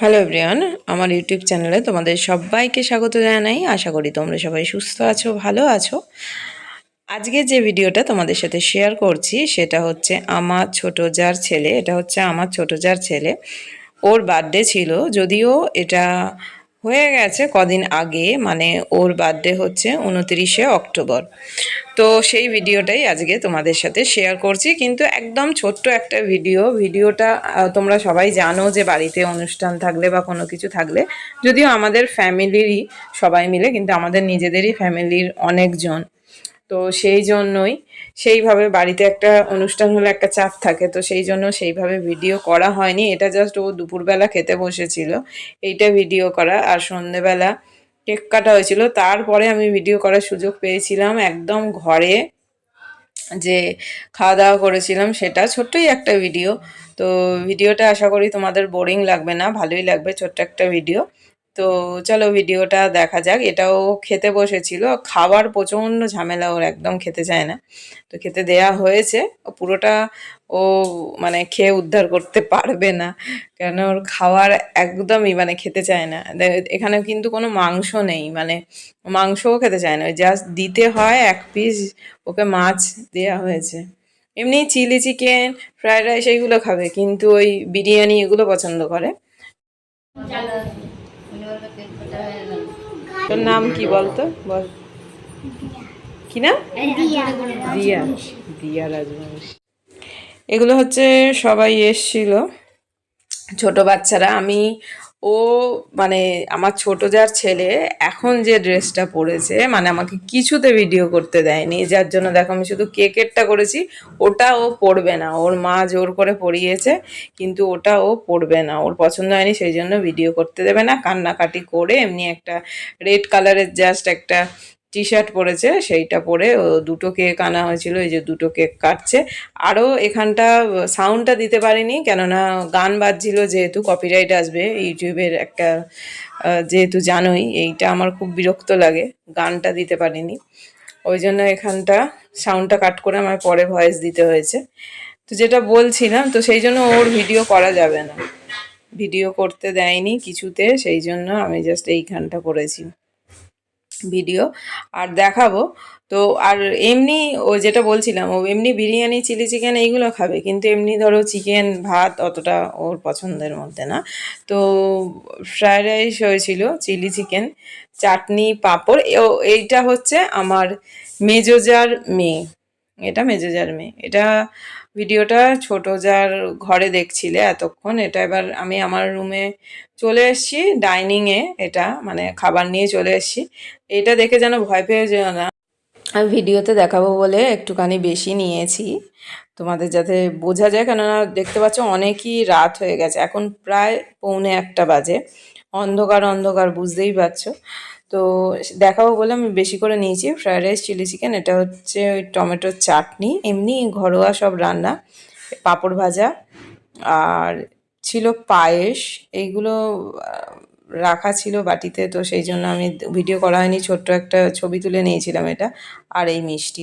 Hello everyone আমার YouTube চ্যানেলে তোমাদের সবাইকে স্বাগত জানাই। আশা করি তোমরা সবাই সুস্থ আছো, ভালো আছো। আজকে যে ভিডিওটা তোমাদের সাথে শেয়ার করছি, সেটা হচ্ছে আমার ছোট যার ছেলে। এটা হচ্ছে আমার ছোট যার ছেলে। ওর বার্থডে ছিল, যদিও এটা হয়ে গেছে কদিন আগে মানে ওর বার্থডে হচ্ছে উনতিরিশে অক্টোবর। তো সেই ভিডিওটাই আজকে তোমাদের সাথে শেয়ার করছি। কিন্তু একদম ছোট্ট একটা ভিডিও ভিডিওটা তোমরা সবাই জানো যে বাড়িতে অনুষ্ঠান থাকলে বা কোনো কিছু থাকলে, যদিও আমাদের ফ্যামিলিরই সবাই মিলে, কিন্তু আমাদের নিজেদেরই ফ্যামিলির অনেকজন। তো সেই জন্যই সেইভাবে বাড়িতে একটা অনুষ্ঠান হলে একটা চাপ থাকে, তো সেই জন্য সেইভাবে ভিডিও করা হয়নি। এটা জাস্ট ও দুপুরবেলা খেতে বসেছিল, এইটা ভিডিও করা। আর সন্ধেবেলা কেক কাটা হয়েছিল, তারপরে আমি ভিডিও করার সুযোগ পেয়েছিলাম একদম ঘরে যে খাওয়া দাওয়া করেছিলাম, সেটা ছোট্টই একটা ভিডিও। তো ভিডিওটা আশা করি তোমাদের বোরিং লাগবে না, ভালোই লাগবে ছোট্ট একটা ভিডিও। তো চলো ভিডিওটা দেখা যাক। এটাও খেতে বসেছিল। খাবার প্রচণ্ড ঝামেলা, ওর একদম খেতে চায় না। তো খেতে দেয়া হয়েছে। ও পুরোটা ও মানে খেয়ে উদ্ধার করতে পারবে না। কেন ওর খাওয়ার একদমই মানে খেতে চায় না। এখানে কিন্তু কোনো মাংস নেই। মানে মাংসও খেতে চায় না। জাস্ট দিতে হয় এক পিস ওকে মাছ দেয়া হয়েছে। এমনি চিলি চিকেন, ফ্রাইড রাইস এইগুলো খাবে। কিন্তু ওই বিরিয়ানি এগুলো পছন্দ করে। তোর নাম কি বলতো? বল। কি নাম? দিয়া দিয়া রাজবংশী। এগুলো হচ্ছে সবাই এসছিল ছোট বাচ্চারা। আমি ও মানে আমার ছোট যার ছেলে এখন যে ড্রেসটা পরেছে মানে আমাকে কিছুতে ভিডিও করতে দেয়নি। যার জন্য দেখো আমি শুধু কেকেরটা করেছি, ওটা ও পরবে না। ওর মা জোর করে পরিয়েছে, কিন্তু ওটা ও পরবে না। ওর পছন্দ হয়নি, সেই জন্য ভিডিও করতে দেবে না। কান্নাকাটি করে এমনি একটা রেড কালারের জাস্ট একটা টি শার্ট পরেছে, সেইটা পরে দুটো কেক আনা হয়েছিল, এই যে দুটো কেক কাটছে। আরও এখানটা সাউন্ডটা দিতে পারিনি, কেননা গান বাজছিল যেহেতু কপিরাইট আসবে, ইউটিউবের একটা যেহেতু জানোই, এইটা আমার খুব বিরক্ত লাগে, গানটা দিতে পারিনি। ওই জন্য এখানটা সাউন্ডটা কাট করে আমার পরে ভয়েস দিতে হয়েছে। তো যেটা বলছিলাম, তো সেই জন্য ওর ভিডিও করা যাবে না। ভিডিও করতে দেয়নি কিছুতে, সেই জন্য আমি জাস্ট এইখানটা করেছি। ভিডিও আর দেখাবো। তো আর এমনি ও যেটা বলছিলাম, ও এমনি বিরিয়ানি, চিলি চিকেন এইগুলো খাবে, কিন্তু এমনি ধরো চিকেন, ভাত অতটা ওর পছন্দের মধ্যে না। তো ফ্রায়েড রাইস হয়েছিল, চিলি চিকেন, চাটনি, পাঁপড় এইটা হচ্ছে আমার মেজোজার মেয়ে। এটা মেজোজার মেয়ে। এটা ভিডিওটা ছোট যার ঘরে দেখছিলে এতক্ষণ, এটা এবার আমি আমার রুমে চলে এসছি, ডাইনিংয়ে এটা মানে খাবার নিয়ে চলে এসছি। এটা দেখে যেন ভয় পেয়ে যেও না। আমি ভিডিওতে দেখাবো বলে একটুখানি বেশি নিয়েছি। তোমাদের যাতে বোঝা যায়, কেননা দেখতে পাচ্ছ অনেকই রাত হয়ে গেছে। এখন প্রায় পৌনে একটা বাজে। অন্ধকার অন্ধকার, বুঝতেই পারছ। তো দেখাবো বলে আমি বেশি করে নিয়েছি। ফ্রায়েড রাইস, চিলি চিকেন, এটা হচ্ছে ওই টমেটোর চাটনি। এমনি ঘরোয়া সব রান্না। পাঁপড় ভাজা আর ছিল পায়েস। এইগুলো রাখা ছিল বাটিতে। তো সেই জন্য আমি ভিডিও করা হয়নি। ছোট্ট একটা ছবি তুলে নিয়েছিলাম এটা। আর এই মিষ্টি